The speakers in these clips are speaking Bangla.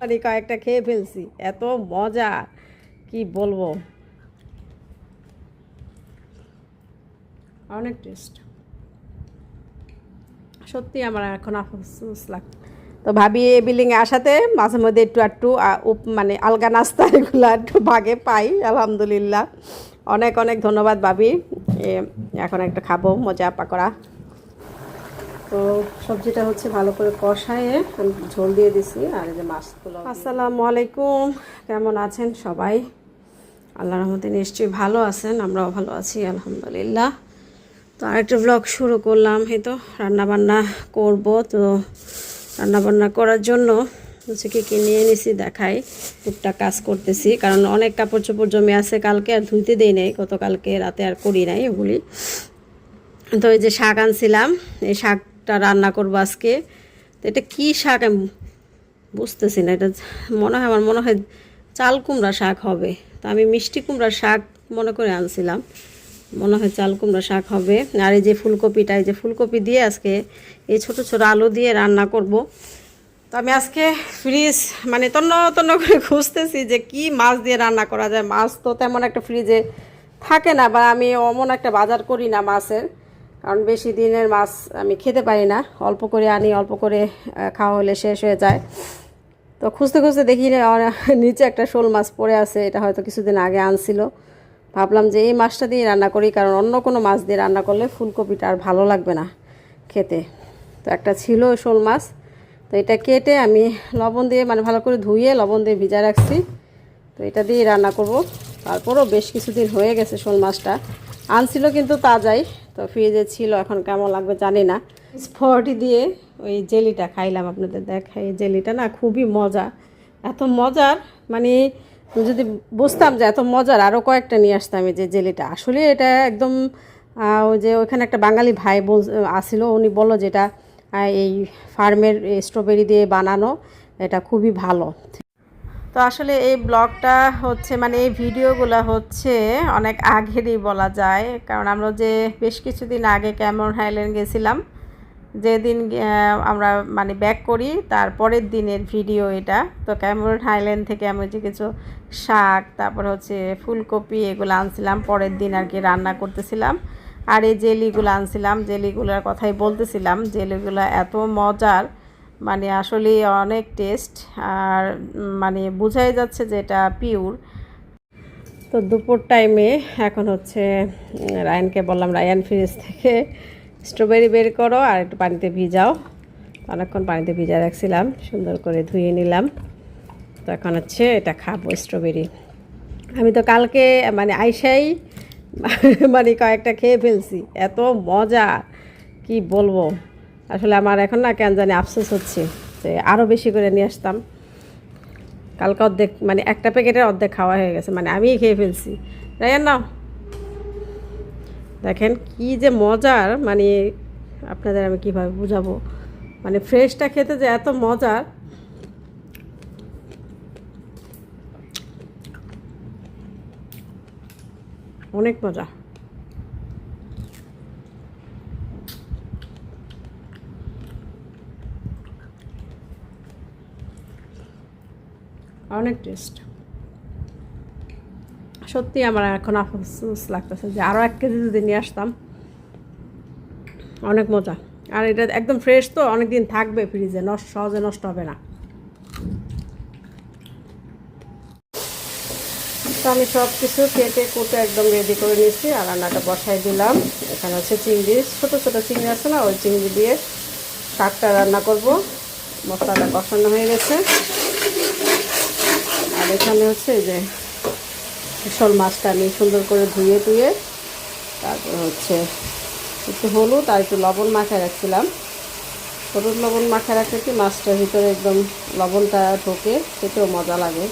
মানে কয়েকটা খেয়ে ফেলছি। এত মজা। কি বলব? অনেক টেস্ট সত্যি আমার এখন আফসোস লাগ তো ভাবি এই বিল্ডিংয়ে আসাতে মাঝে মধ্যে একটু একটু মানে আলগা নাস্তা এগুলো একটু ভাগে পাই, আলহামদুলিল্লাহ। অনেক অনেক ধন্যবাদ ভাবি। এখন একটা খাব, মজা পাকোড়া তো সবজিটা হচ্ছে ভালো করে কষায়ে ঝোল দিয়ে দিছি, আর এই যে মাছগুলো আসসালামু আলাইকুম। কেমন আছেন সবাই? আল্লাহ রহমতে নিশ্চয়ই ভালো আছেন, আমরাও ভালো আছি, আলহামদুলিল্লাহ। তো আরেকটা ব্লগ শুরু করলাম, এই তো রান্নাবান্না করব। তো রান্নাবান্না করার জন্য হচ্ছে কি কি নিয়ে নিছি দেখাই, টুকটাক কাজ করতেছি। কারণ অনেক কাপড় চোপড় জমে আছে, কালকে আর ধুইতে দেই নাই, গতকালকে রাতে আর করি নাই ওগুলি। তো এই যে শাক আনছিলাম, এই শাকটা রান্না করব আজকে। তো এটা কী শাক আমি বুঝতেছি না। এটা মনে হয় আমার মনে হয় চাল কুমড়া শাক হবে। তো আমি মিষ্টি কুমড়া শাক মনে করে আনছিলাম। মনে হয় চাল কুমড়া শাক হবে। আর এই যে ফুলকপিটা, এই যে ফুলকপি দিয়ে আজকে এই ছোট ছোট আলু দিয়ে রান্না করব। তো আমি আজকে ফ্রিজ মানে তন্ন তন্ন করে খুঁজতেছি যে কি মাছ দিয়ে রান্না করা যায়। মাছ তো তেমন একটা ফ্রিজে থাকে না বা আমি অমন একটা বাজার করি না মাছের। কারণ বেশি দিনের মাছ আমি খেতে পারি না। অল্প করে আনি, অল্প করে খাওয়া হলে শেষ হয়ে যায়। তো খুঁজতে খুঁজতে দেখি নিচে একটা শোল মাছ পড়ে আছে, এটা হয়তো কিছুদিন আগে আনছিল। ভাবলাম যে এই মাছটা দিয়ে রান্না করি, কারণ অন্য কোনো মাছ দিয়ে রান্না করলে ফুলকপিটা আর ভালো লাগবে না খেতে। তো একটা ছিল শোল মাছ। তো এটা কেটে আমি লবণ দিয়ে মানে ভালো করে ধুয়ে লবণ দিয়ে ভিজা রাখছি। তো এটা দিয়ে রান্না করব। তারপরও বেশ কিছুদিন হয়ে গেছে শোল মাছটা। আনছিল কিন্তু তাজাই তো ফ্রিজে ছিল, এখন কেমন লাগবে জানি না। স্পটি দিয়ে ওই জেলিটা খাইলাম আপনাদের দেখাই জেলিটা না খুবই মজা। এত মজার মানে যদি বুঝতাম যে এত মজার আরও কয়েকটা নিয়ে আসতাম এই যে জেলিটা। আসলে এটা একদম ওই যে ওইখানে একটা বাঙালি ভাই বল, আসিল, উনি বলল যেটা এই ফার্মের স্ট্রবেরি দিয়ে বানানো, এটা খুবই ভালো। তো আসলে এই ব্লগটা হচ্ছে মানে এই ভিডিওগুলো হচ্ছে অনেক আগেরই বলা যায়। কারণ আমরা যে বেশ কিছুদিন আগে ক্যামন হাইল্যান্ড গেছিলাম, যেদিন আমরা মানে ব্যাক করি তারপরের দিনের ভিডিও এটা। তো ক্যামন হাইল্যান্ড থেকে আমি যে কিছু শাক, তারপর হচ্ছে ফুলকপি এগুলো আনছিলাম, পরের দিন আর কি রান্না করতেছিলাম। আর এই জেলিগুলো আনছিলাম, জেলিগুলোর কথাই বলতেছিলাম, জেলিগুলো এত মজার। মানে আসলে অনেক টেস্ট আর মানে বোঝাই যাচ্ছে যে এটা পিওর তো দুপুর টাইমে এখন হচ্ছে রায়ানকে বললাম, রায়ান ফ্রিজ থেকে স্ট্রবেরি বের করো আর একটু পানিতে ভিজাও। অনেকক্ষণ পানিতে ভিজা রাখছিলাম, সুন্দর করে ধুয়ে নিলাম। তো এখন হচ্ছে এটা খাব স্ট্রবেরি আমি তো কালকে মানে আইসাই মানে কয়েকটা খেয়ে ফেলছি, এত মজা, কি বলব? আসলে আমার এখন না কেন জানি আফসোস হচ্ছে যে আরও বেশি করে নিয়ে আসতাম। কালকে অর্ধেক মানে একটা প্যাকেটের অর্ধেক খাওয়া হয়ে গেছে মানে আমিই খেয়ে ফেলছি। রায়ান, নাও। দেখেন কি যে মজার মানে আপনাদের আমি কীভাবে বুঝাবো? মানে ফ্রেশটা খেতে যে এত মজার। অনেক মজা। অনেক টেস্ট সত্যি আমার এখন আফসোস লাগতেছে যে আরও এক কেজি যদি নিয়ে আসতাম, অনেক মজা। আর এটা একদম ফ্রেশ তো অনেক দিন থাকবে ফ্রিজে নষ্ট, সহজে নষ্ট হবে না। তো আমি সব কিছু কেটে কুটে একদম রেডি করে নিয়েছি আর রান্নাটা বসাই দিলাম। এখানে হচ্ছে চিংড়ি, ছোটো ছোটো চিংড়ি আছে না, ওই চিংড়ি দিয়ে শাকটা রান্না করব। মশলাটা কষানো হয়ে গেছে। এখানে হচ্ছে যে শোল মাছটা আমি সুন্দর করে ধুয়ে টুয়ে, তারপর হচ্ছে একটু হলুদ আর একটু লবণ মাখায় রাখছিলাম। হলুদ লবণ মাখায় রাখলে কি মাছটার ভিতরে একদম লবণটা ঢোকে, খেতেও মজা লাগে।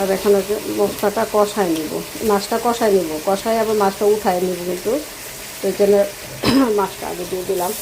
আর এখন হচ্ছে মশলাটা কষায় নিব। মাছটা কষায় নিব। কষায় আবার মাছটা উঠায় নিব কিন্তু। সেই জন্য মাছটা আগে দিয়ে দিলাম।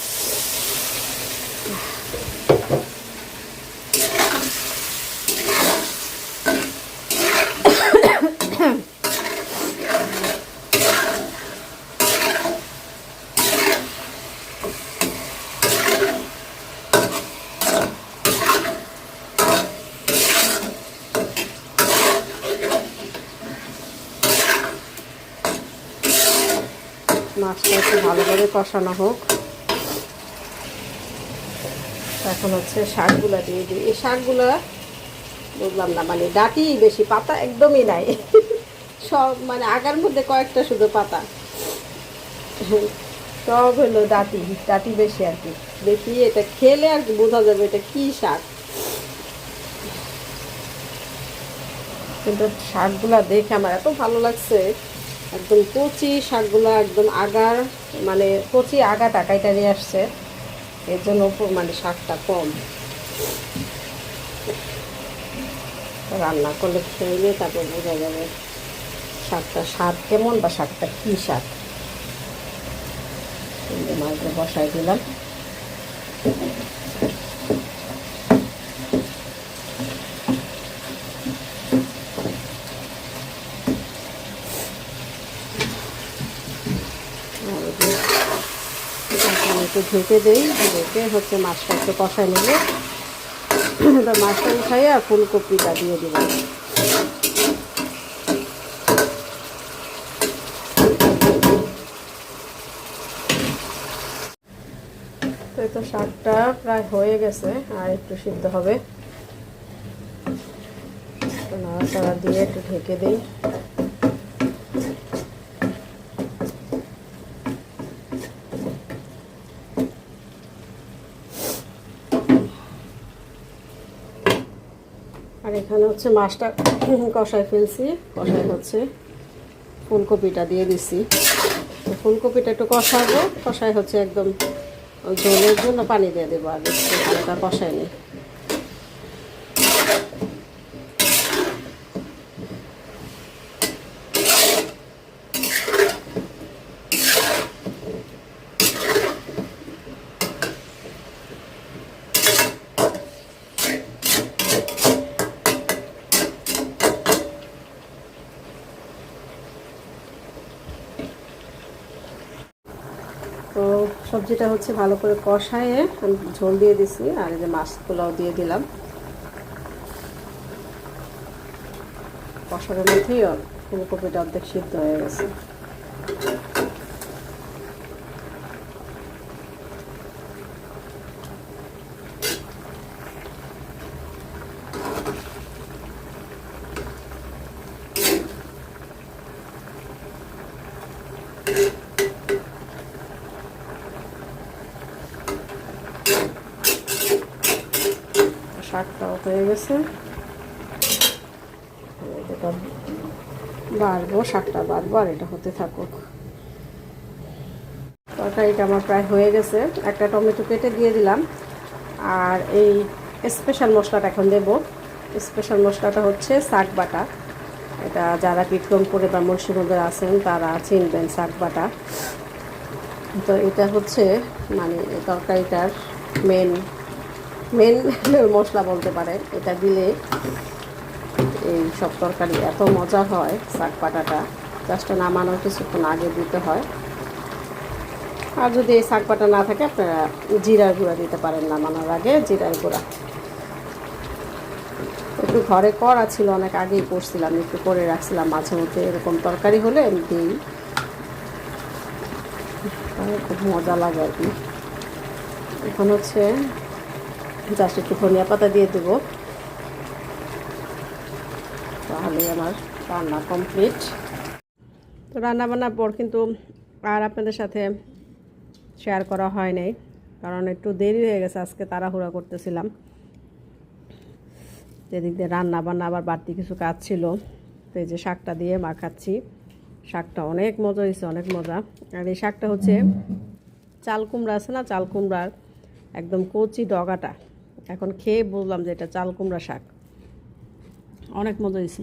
মাছটা একটু ভালো করে কষানো হোক। এখন হচ্ছে শাকগুলা দিয়ে দিই। এই শাকগুলা বুঝলাম না মানে ডাটি বেশি, পাতা একদমই নাই। সব মানে আগার মধ্যে কয়েকটা শুধু পাতা। সব হলো ডাটি ডাটি বেশি আর কি। দেখি এটা খেলে আর কি বোঝা যাবে এটা কি শাক। কিন্তু শাকগুলা দেখে আমার এত ভালো লাগছে। একদম কচি শাকগুলো একদম আগার মানে কচি আগা টাকাইটা নিয়ে আসছে। এর জন্য মানে শাকটা কম। রান্না করলে খেয়ে তারপর বোঝা যাবে শাকটা স্বাদ কেমন বা শাকটা কী শাক মাছগুলো বসাই দিলাম। একটু ঢেকে দিই, ঢেকে হচ্ছে মাছটা একটু কষাই নেবে। মাছটা উঠাইয়া ফুলকপিটা দিয়ে দিব। তো এই তো শাকটা প্রায় হয়ে গেছে, আর একটু সিদ্ধ হবে। নাড়াচাড়া দিয়ে একটু ঢেকে দিই। এখানে হচ্ছে মাছটা কষায় ফেলছি, কষায় হচ্ছে ফুলকপিটা দিয়ে দিছি। তো ফুলকপিটা একটু কষাবো, কষায় হচ্ছে একদম জলের জন্য পানি দিয়ে দেবো আগে হালকা কষায় নিই তো সবজিটা হচ্ছে ভালো করে কষায়ে ঝোল দিয়ে দিছি, আর এই যে মাছগুলোও দিয়ে দিলাম। কষানোর মধ্যেই ফুলকপিটা অর্ধেক সিদ্ধ হয়ে গেছে। হয়ে গেছে। এটা বাড়বো, শাকটা বাড়বো, আর এটা হতে থাকুক। তরকারিটা আমার প্রায় হয়ে গেছে। একটা টমেটো কেটে দিয়ে দিলাম। আর এই স্পেশাল মশলাটা এখন দেব। স্পেশাল মশলাটা হচ্ছে শাক বাটা। এটা যারা বিক্রমপুরে বা মুন্সিগঞ্জের আছেন, তারা চিনবেন শাক বাটা। তো এটা হচ্ছে মানে তরকারিটার মেন মেন মশলা বলতে পারেন এটা দিলে এই সব তরকারি এত মজা হয়, শাক পাটাটা জাস্ট নামানোর কিছুক্ষণ আগে দিতে হয়। আর যদি এই শাক পাটা না থাকে, আপনারা জিরার গুঁড়া দিতে পারেন নামানোর আগে, জিরার গুঁড়া। একটু ঘরে করা ছিল, অনেক আগেই করছিলাম, একটু করে রাখছিলাম মাঝে মধ্যে। এরকম তরকারি হলে আমি দিই। খুব মজা লাগে আর কি। এখন হচ্ছে জাস্ট একটু ধনিয়া পাতা দিয়ে দেবো। তাহলে আমার রান্না কমপ্লিট তো রান্না বান্নার পর কিন্তু আর আপনাদের সাথে শেয়ার করা হয় নাই, কারণ একটু দেরি হয়ে গেছে, আজকে তাড়াহুড়া করতেছিলাম। যেদিক দিয়ে রান্না বান্না আবার বাড়তি কিছু কাজ ছিল, তো এই যে শাকটা দিয়ে মাখাচ্ছি শাকটা অনেক মজা হয়েছে, অনেক মজা। আর এই শাকটা হচ্ছে চাল কুমড়া আছে না, চাল কুমড়ার একদম কচি ডগাটা। এখন খেয়ে বুঝলাম যে এটা চাল কুমড়া শাক। অনেক মজা হয়েছে।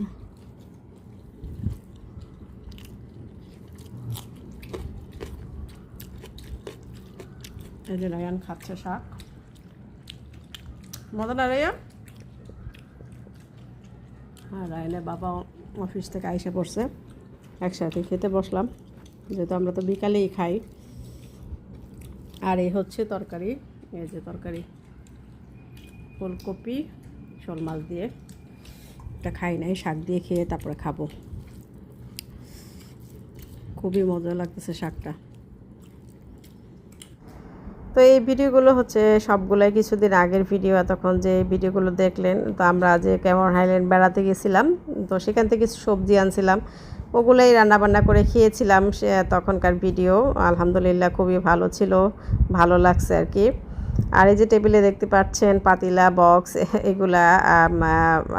এই যে রায়ান খাচ্ছে শাক। মজা না রায়ান? হ্যাঁ রায়নের বাবা অফিস থেকে আইসে পড়ছে। একসাথে খেতে বসলাম। যেহেতু আমরা তো বিকালেই খাই। আর এই হচ্ছে তরকারি। এই যে তরকারি। ফুলকপি, শোল মাছ দিয়ে। এটা খাই নাই, শাক দিয়ে খেয়ে তারপরে খাব। খুবই মজা লাগতেছে শাকটা। তো এই ভিডিওগুলো হচ্ছে সবগুলোই কিছুদিন আগের ভিডিও, এতক্ষণ যে ভিডিওগুলো দেখলেন, তো আমরা যে কেমন হাইল্যান্ড বেড়াতে গেছিলাম, তো সেখান থেকে কিছু সবজি আনছিলাম। ওগুলোই রান্নাবান্না করে খেয়েছিলাম সে তখনকার ভিডিও। আলহামদুলিল্লাহ খুবই ভালো ছিল, ভালো লাগছে আর কি। আর এই যে টেবিলে দেখতে পাচ্ছেন পাতিলা, বক্স, এগুলা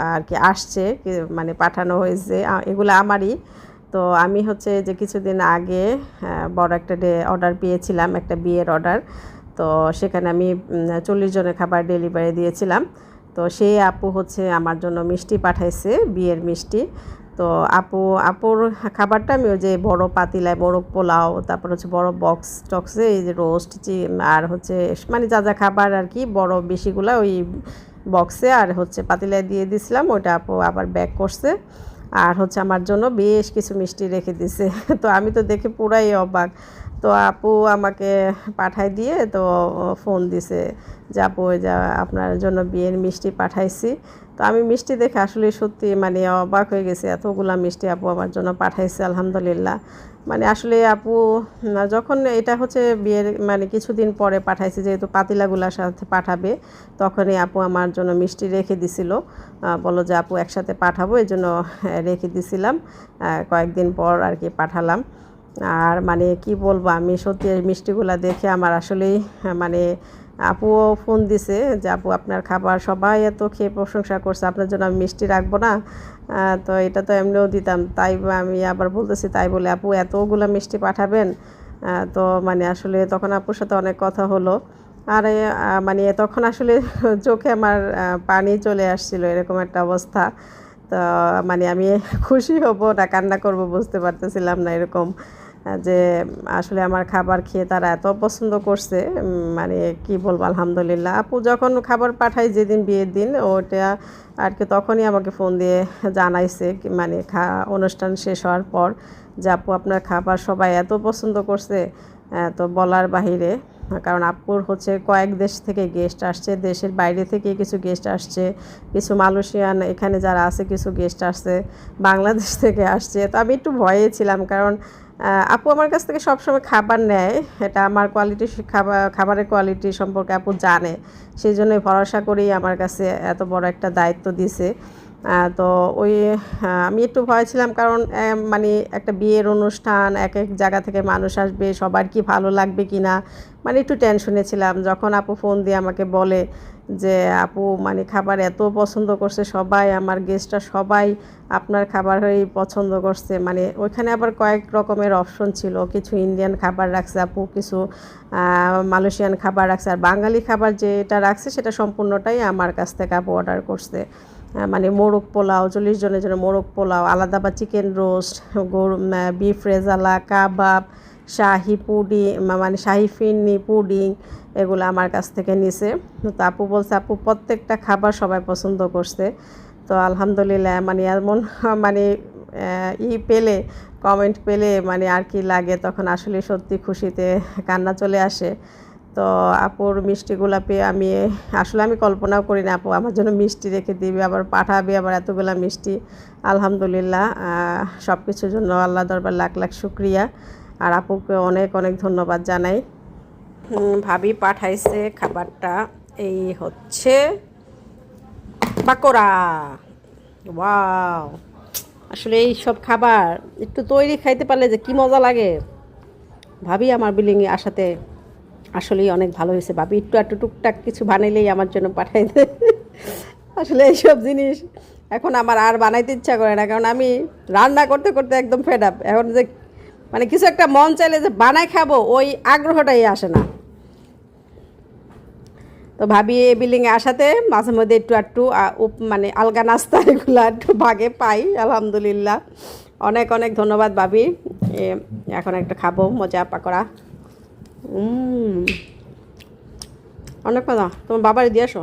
আর কি আসছে মানে পাঠানো হয়েছে। এগুলো আমারই। তো আমি হচ্ছে যে কিছুদিন আগে বড় একটা ডে, অর্ডার পেয়েছিলাম, একটা বিয়ের অর্ডার। তো সেখানে আমি চল্লিশ জনের খাবার ডেলিভারি দিয়েছিলাম। তো সেই আপু হচ্ছে আমার জন্য মিষ্টি পাঠাইছে, বিয়ের মিষ্টি। তো আপু, আপুর খাবারটা আমি ওই যে বড় পাতিলায়, বড় পোলাও, তারপর হচ্ছে বড় বক্স টক্সে এই যে রোস্ট আর হচ্ছে মানে যা যা খাবার আর কি বড় বেশিগুলা ওই বক্সে আর হচ্ছে পাতিলায় দিয়ে দিছিলাম, ওইটা আপু আবার ব্যাক করছে। আর হচ্ছে আমার জন্য বেশ কিছু মিষ্টি রেখে দিছে। তো আমি তো দেখে পুরাই অবাক। তো আপু আমাকে পাঠাই দিয়ে তো ফোন দিছে যে, আপু যা আপনার জন্য বিয়ের মিষ্টি পাঠাইছি। তো আমি মিষ্টি দেখে আসলে সত্যি মানে অবাক হয়ে গেছে, এতগুলা মিষ্টি আপু আমার জন্য পাঠাইছে, আলহামদুলিল্লাহ। মানে আসলে আপু যখন এটা হচ্ছে বিয়ের মানে কিছুদিন পরে পাঠাইছে, যেহেতু পাতিলাগুলার সাথে পাঠাবে, তখনই আপু আমার জন্য মিষ্টি রেখে দিছিল। বলো যে, আপু, একসাথে পাঠাবো। এই জন্য রেখে দিছিলাম। কয়েকদিন পর আর কি পাঠালাম। আর মানে কি বলব, আমি সত্যি মিষ্টিগুলা দেখে আমার আসলেই মানে আপুও ফোন দিছে যে, আপু, আপনার খাবার সবাই এত খেয়ে প্রশংসা করছে, আপনার জন্য আমি মিষ্টি রাখব না। তো এটা তো এমনিও দিতাম। তাই আমি আবার বলতেছি, তাই বলে, আপু, এতগুলো মিষ্টি পাঠাবেন? তো মানে আসলে তখন আপুর সাথে অনেক কথা হলো। আর মানে তখন আসলে চোখে আমার পানি চলে আসছিল, এরকম একটা অবস্থা। তো মানে আমি খুশি হব না, কান্না করব, বুঝতে পারতেছিলাম না এরকম। যে, আসলে আমার খাবার খেয়ে তারা এত পছন্দ করছে মানে কি বলব, আলহামদুলিল্লাহ। আপু যখন খাবার পাঠাই যেদিন বিয়ের দিন, ওটা আর কি তখনই আমাকে ফোন দিয়ে জানাইছে মানে খা, অনুষ্ঠান শেষ হওয়ার পর যে, আপু আপনার খাবার সবাই এত পছন্দ করছে তো বলার বাহিরে, কারণ আপুর হচ্ছে কয়েক দেশ থেকে গেস্ট আসছে, দেশের বাইরে থেকে কিছু গেস্ট আসছে, কিছু মালয়েশিয়ান, এখানে যারা আছে কিছু গেস্ট আসছে, বাংলাদেশ থেকে আসছে। তো আমি একটু ভয়ে ছিলাম, কারণ আপু আমার কাছ থেকে সবসময় খাবার নেয়। এটা আমার কোয়ালিটি খাবার খাবারের কোয়ালিটি সম্পর্কে আপু জানে। সেই জন্যই ভরসা করেই আমার কাছে এত বড় একটা দায়িত্ব দিছে। তো ওই আমি একটু ভয় ছিলাম কারণ মানে একটা বিয়ের অনুষ্ঠান, এক এক জায়গা থেকে মানুষ আসবে, সবার কি ভালো লাগবে কি না মানে একটু টেনশনে ছিলাম। যখন আপু ফোন দিয়ে আমাকে বলে যে, আপু মানে খাবার এত পছন্দ করছে সবাই, আমার গেস্টরা সবাই আপনার খাবার হয়েই পছন্দ করছে। মানে ওইখানে আবার কয়েক রকমের অপশন ছিল। কিছু ইন্ডিয়ান খাবার রাখছে আপু, কিছু মালয়েশিয়ান খাবার রাখছে। আর বাঙালি খাবার যেটা রাখছে, সেটা সম্পূর্ণটাই আমার কাছ থেকে আপু অর্ডার করছে। মানে মোরগ পোলাও, চল্লিশ জনের জন্য মোরগ পোলাও, আলাদা বা চিকেন রোস্ট, গরু বিফ রেজালা, কাবাব, শাহি পুডিং মানে শাহি ফিন্নি পুডিং এগুলো আমার কাছ থেকে নিছে। তো আপু বলছে, আপু, প্রত্যেকটা খাবার সবাই পছন্দ করছে। তো আলহামদুলিল্লাহ মানে এমন মানে ই পেলে কমেন্ট পেলে মানে আর কি লাগে, তখন আসলে সত্যি খুশিতে কান্না চলে আসে। তো আপুর মিষ্টিগুলা পেয়ে আমি, আসলে আমি কল্পনাও করি না আপু, আমার জন্য মিষ্টি রেখে দিবে, আবার পাঠাবে আবার এতগুলা মিষ্টি। আলহামদুলিল্লাহ সব কিছুর জন্য আল্লাহ দরবার লাখ লাখ শুক্রিয়া। আর আপুকে অনেক অনেক ধন্যবাদ জানাই। ভাবি পাঠাইছে খাবারটা, এই হচ্ছে পাকোড়া। ওয়াও, আসলে এই সব খাবার একটু তৈরি খাইতে পারলে যে কি মজা লাগে। ভাবি আমার বিল্ডিংয়ে আসাতে আসলেই অনেক ভালো হয়েছে ভাবি। একটু একটু টুকটাক কিছু বানাইলেই আমার জন্য পাঠাই দেয়। আসলে এইসব জিনিস এখন আমার আর বানাইতে ইচ্ছা করে না, কারণ আমি রান্না করতে করতে একদম ফেড আপ এখন যে মানে কিছু একটা মন চাইলে যে বানায় খাব, ওই আগ্রহটাই আসে না। তো ভাবি এই বিল্ডিংয়ে আসাতে মাঝে মধ্যে একটু একটু মানে আলগা নাস্তা এগুলো একটু ভাগে পাই, আলহামদুলিল্লাহ। অনেক অনেক ধন্যবাদ ভাবি। এখন একটা খাব, মজা পাকোড়া অনেক কথা তোমার বাবারে দিয়ে আসো.